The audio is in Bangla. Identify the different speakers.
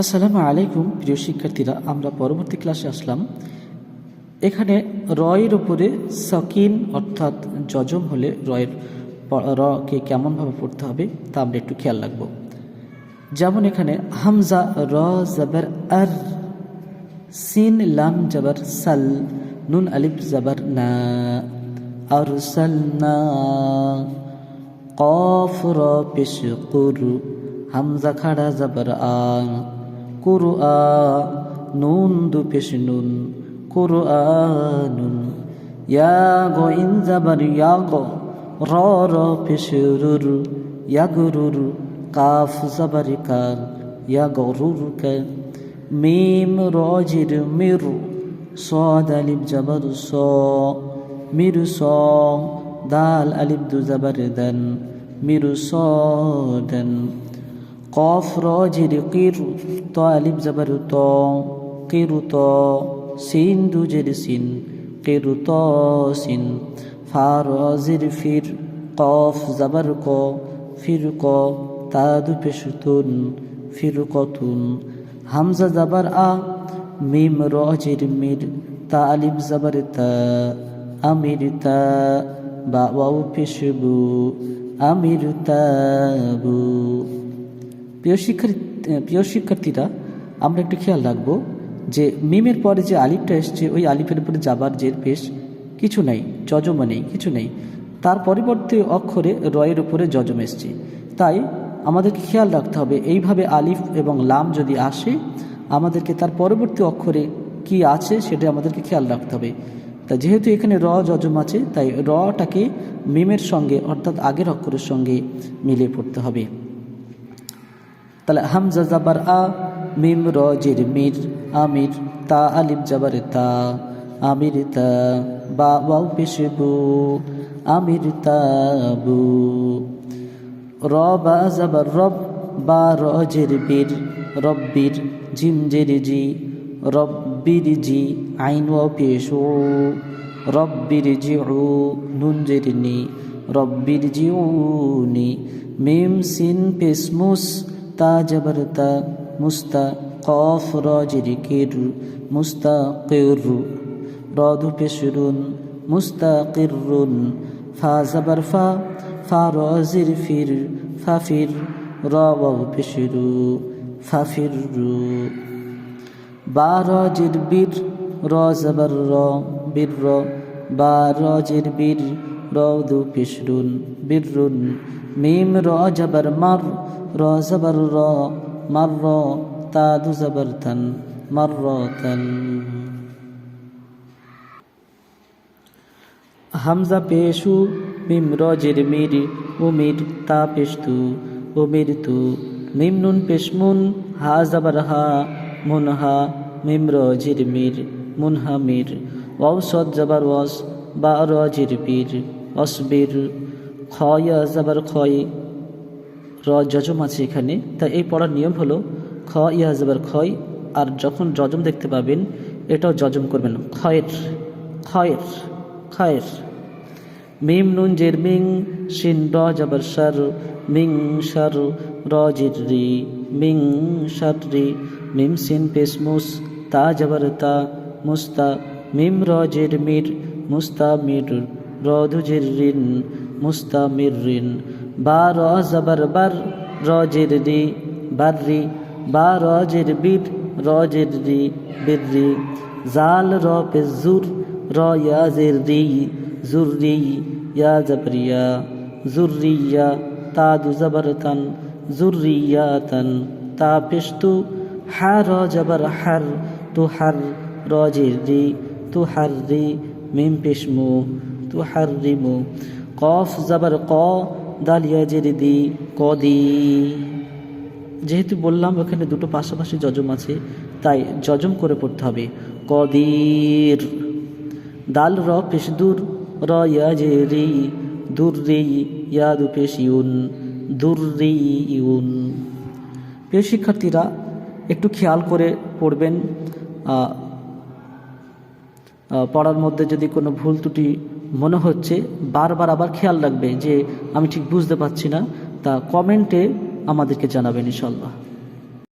Speaker 1: আসসালামু আলাইকুম, প্রিয় শিক্ষার্থীরা, আমরা পরবর্তী ক্লাসে আসলাম। এখানে রয়ের উপরে সকিন অর্থাৎ যজম হলে রয়ের রকে কেমনভাবে পড়তে হবে তা আমরা একটু খেয়াল রাখব। যেমন এখানে, হামজা র জবর আর, সিন লাম জবর সাল, নুন আলিফ জবর না আর না কফ র পেশ কুরু, হামজা খাড়া জবর আ কুরু আ নুন দু পেশ নুন কুরু আ নুন ইয়া গো ইন জবর ইয়া গো র র পেশ রুর ইয়া গুরুর কাফ জবর কা ইয়া গরুর কা মিম রজির মিরু صاد ألف جبر صا مير صا دال ألف دو زبر دن مير صادن কফ র ঝিরি কির ত আলিফ জবর ত কিরুত সিন দু জের সিন কিরুত সিন ফা র জির ফির কফ জবর ক ফির ক তা দু পেশুতুন ফির কতুন হামজা জবর আ মিম র জির মির তা আলিফ জবর তা আমির তা বা ওয়াউ পেশবু আমির তাবু প্রিয় শিক্ষার্থী প্রিয় শিক্ষার্থীরা, আমরা একটু খেয়াল রাখব যে মিমের পরে যে আলিফটা এসছে, ওই আলিফের উপরে যাবার জের পেশ, কিছু নেই, যজমা নেই, কিছু নেই। তার পরিবর্তে অক্ষরে রয়ের উপরে যজম এসছে। তাই আমাদেরকে খেয়াল রাখতে হবে, এইভাবে আলিফ এবং লাম যদি আসে, আমাদেরকে তার পরবর্তী অক্ষরে কি আছে সেটা আমাদেরকে খেয়াল রাখতে হবে। তা যেহেতু এখানে র যজম আছে, তাই রটাকে মিমের সঙ্গে, অর্থাৎ আগের অক্ষরের সঙ্গে মিলিয়ে পড়তে হবে। তাহলে হামজা জাবার আ, মিম র জির মির, আমির, তা আলিফ জাবার তা, আমির তা, বা, ওয়াও পেশবু, আমির তাবু র বা জাবার রব, বা র জির বীর, রব্বির জিম জির জি, রব্বির জি, আইন ওয়াও পেশু রব্বির জি উ, নুন নি, রব্বির জি নি, মিম সিন পেসমুস তা জবর তা মুস্তা কফ রাজির কির মুস্তাকির রাদু পেশরুন মুস্তাকিরুন ফা জবর ফা ফা রাজির ফির ফাফির রাওয়াও পেশরু ফাফিরু বা রাজির বীর, র জবর র, বীর র। বা রাজির বীর রদু পেশরুন বীরুন মিম র জবর মার, র জবর র, মার র, তাদু জবর তন মার তন হামজা পেশু, মিম রজের মির, উমির তা পেশতু, উমির তু। মিম নুন পেশমুন হা জবর হা, মুন হা, মিম রজির মির মুনহা মির। ওসদ জবর ওয়াস, বা রজির বীর। অসবির খয়া জবর খয় র যজম আছে এখানে। তা এই পড়ার নিয়ম হলো খ ইয়া জবর খয় আর যখন যজম দেখতে পাবেন, এটাও যজম করবেন। খয়ের খয়ের খয়ের। মিম নুন জের মিং, শিন র জাবার সার মিং সার র জির রি, মিং সর রি। মিম সিন পেশ মুস, তা জবর তা মুস্তা মিম র জের মির মুস্তা মির, র ধু জের রিন। মুস্তা মির রিন বা র জবর বর র জের রি বার বা র জের বীর র জের রি বীর জাল র পে জুর র ইয়া জের রি জুর ইয়া জবরিয়া। জুরিয়া তা দু জবর তন জুরিয়া তন। তা পেশতু হা র জবর হর, তু হর র জের রি তু হর রি মিম পেশমু, তু হর রিমু। কফ জবর ক, দালিয়া জের দি কদি যেহেতু বললাম ওখানে দুটো পাশাপাশি যজম আছে, তাই যজম করে পড়তে হবে। কদির দাল র পেশ দূর, র ইয়া জে রি দূর রি ইয়া দু পেশ ইউন, দূর রি ইউন। প্রিয় শিক্ষার্থীরা, একটু খেয়াল করে পড়বেন পড়ার মধ্যে যদি কোনো ভুল ত্রুটি মনে হচ্ছে, বারবার আবার খেয়াল রাখবে যে আমি ঠিক বুঝতে পারছি না, তা কমেন্টে আমাদেরকে জানাবেন ইনশাল্লাহ